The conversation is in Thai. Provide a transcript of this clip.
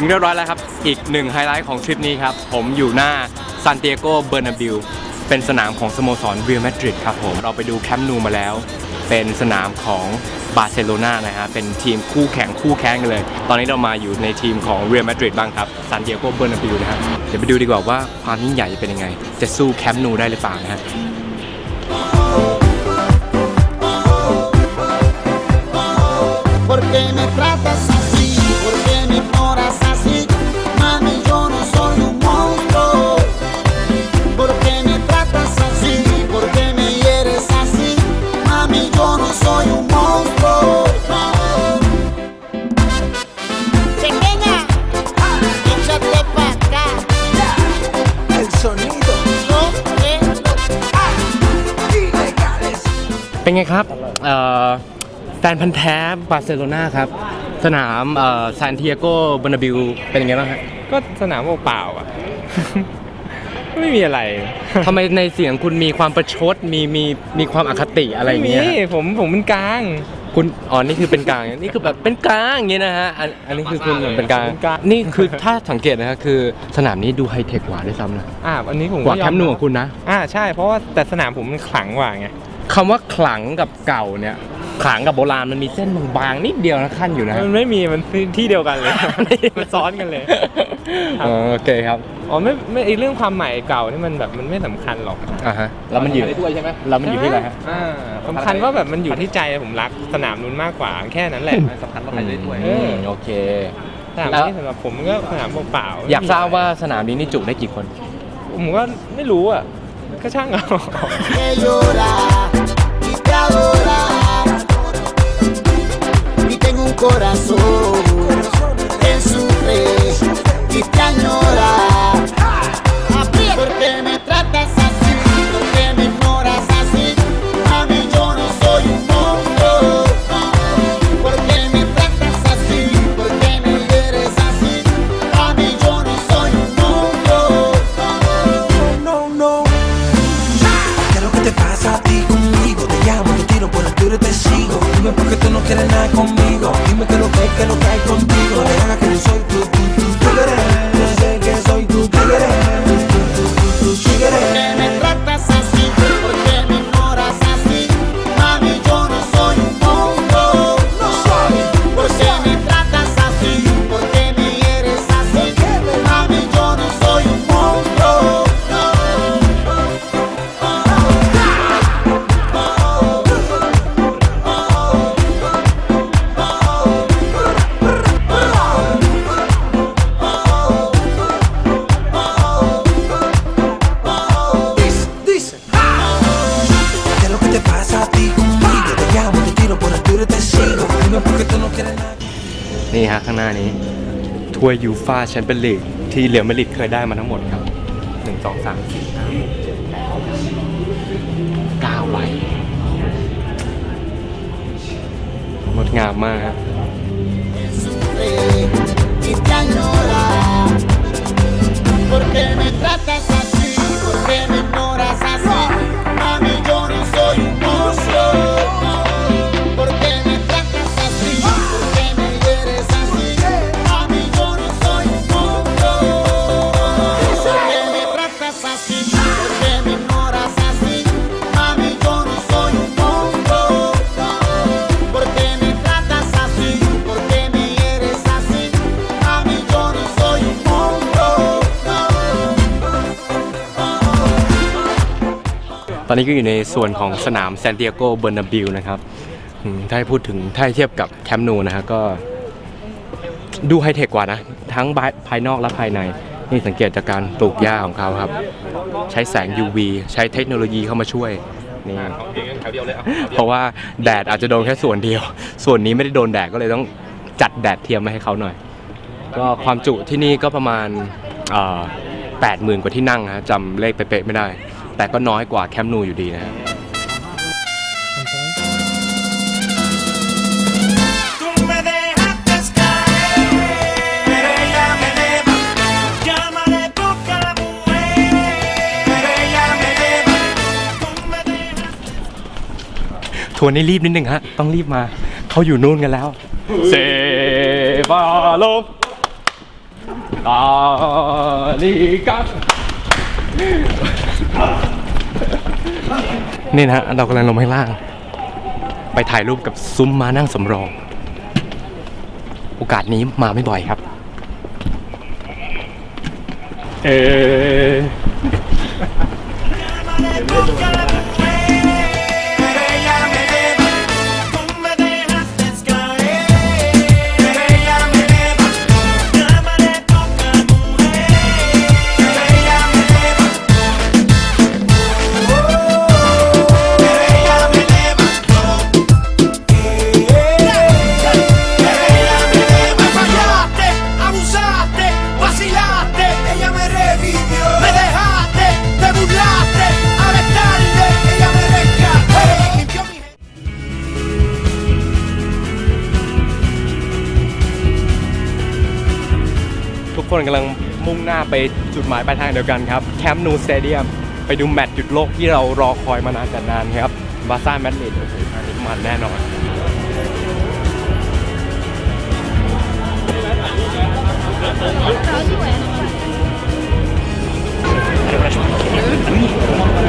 ถึงเรียบร้อยแล้วครับ อีกหนึ่งไฮไลท์ของทริปนี้ครับ ผมอยู่หน้าซาน t ติเอโกเบอร์นาบิลเป็นสนามของสโมสรเรียลมาดริดครับผมเราไปดูแคมป์นูมาแล้ว เป็นสนามของบาร์เซโลนานะฮะเป็นทีมคู่แข่งคู่แข่งกันเลย ตอนนี้เรามาอยู่ในทีมของเรียลมาดริดบ้างครับซาน t ติเอโกเบอร์นาบิลนะฮะเดี๋ยวไปดูดีกว่าว่าความยิ่งใหญ่จะเป็นยังไง จะสู้แคมป์นูได้หรือเปล่านะฮะ Mami, yo no soy un monstruo. Pequeña, échate pa' acá. El sonido เป็นไงครับเอ่อแฟนพันธ์แท้บาร์เซโลนาครับ สนามซานติเอโกบอร์นาบิลเป็นยังไงบ้างฮะ ก็สนามเปล่าๆอะ ไม่มีอะไรทำไมในเสียงคุณมีความประชดมีมีมีความอคติอะไรอย่างเงี้ยไม่มีผมผมเป็นกลางคุณอ๋อนี่คือเป็นกลางนี่คือแบบเป็นกลางอย่างเงี้ยนะฮะอันอันนี้คือคุณเหมือนเป็นกลางเป็นกลางนี่คือถ้าสังเกตนะฮะคือสนามนี้ดูไฮเทคกว่าด้วยซ้ำนะอ่าอันนี้ผมกว่าก็ยอแคมป์นูของคุณนะ อ่าใช่เพราะว่าแต่สนามผมมันขลังกว่าไงคำว่าขลังกับเก่าเนี่ย ขลังกับโบราณมันมีเส้นบางๆนิดเดียวนะขั้นอยู่นะฮะมันไม่มีมันที่เดียวกันเลย มันซ้อนกันเลยอ๋อโอเคครับอ๋อไม่ไม่ไอเรื่องความใหม่เก่านี่มันแบบมันไม่สำคัญหรอกอ่าฮะแล้วมันอยู่ใช่ไหมแล้วมันอยู่ที่อะไรฮะอ่าสำคัญว่าแบบมันอยู่ที่ใจผมรักสนามนู้นมากกว่าแค่นั้นแหละสำคัญว่าใครได้ถ้วยเออโอเคสนามนี้สำหรับผมก็สนามเปล่าๆอยากทราบว่าสนามนี้นี่จุได้กี่คน ผมก็ไม่รู้อะก็ช่างเอา corazón que sufre y te añora. Porque me tratas así, porque me ignoras así. A mí yo no soy un monstruo. Porque me tratas así, porque me hieres así. A mí yo no soy un monstruo. No, no. ¿Qué es lo que te pasa a ti conmigo? Te llamo, te tiro por el tiro y te sigo. Dime por qué tú no quieres nada conmigo. นี่ฮะข้างหน้านี้ถ้วยยูฟาแชมเปี้ยนลีกที่เรียลมาดริดเคยได้มาทั้งหมดครับหนึ่งสองสามสี่ห้าหกเจ็ดแปดเก้าใบงดงามมากครับ y te añora. Porque me tratas así, porque me no ตอนนี้ก็อยู่ในส่วนของสนามซาน t ติเอโกเบอร์นาบิลนะครับอืมถ้าให้พูดถึงถ้าให้เทียบกับแคมป์นูนะฮะก็ดูไฮเทคกว่านะ ทั้งภายนอกและภายใน นี่สังเกตจากการปลูกหญ้าของเขาครับ ใช้แสง UV ใช้เทคโนโลยีเข้ามาช่วยนี่แถวเดียวเลยอะเพราะว่าแดดอาจจะโดนแค่ส่วนเดียว ส่วนนี้ไม่ได้โดนแดดก็เลยต้องจัดแดดเทียมมาให้เขาหน่อย ก็ความจุที่นี่ก็ประมาณแปดหมื่นกว่าที่นั่งฮะจำเลขเป๊ะๆไม่ได้ แต่ก็น้อยกว่าแคมป์นูอยู่ดีนะฮะ Tú me dejaste caer, pero ella me levantó. Llámale poca mujer, pero ella me levantó. Tú me dejaste ทัวร์นี้รีบนิดนึงฮะ ต้องรีบมา เขาอยู่นู่นกันแล้ว เซบาโลตาลีกัส นี่นะฮะเรากำลังลงข้างล่าง ไปถ่ายรูปกับซุ้มมานั่งสำรอง โอกาสนี้มาไม่บ่อยครับ เออ กคนกำลังมุ่งหน้าไปจุดหมายปลายทางเดียวกันครับแคมป์นูสเตเดียมไปดูแมตช์หยุดโลกที่เรารอคอยมานานแต่นานครับบาซ่าแมดริดโอ้โหอันนี้มันแน่นอน Pero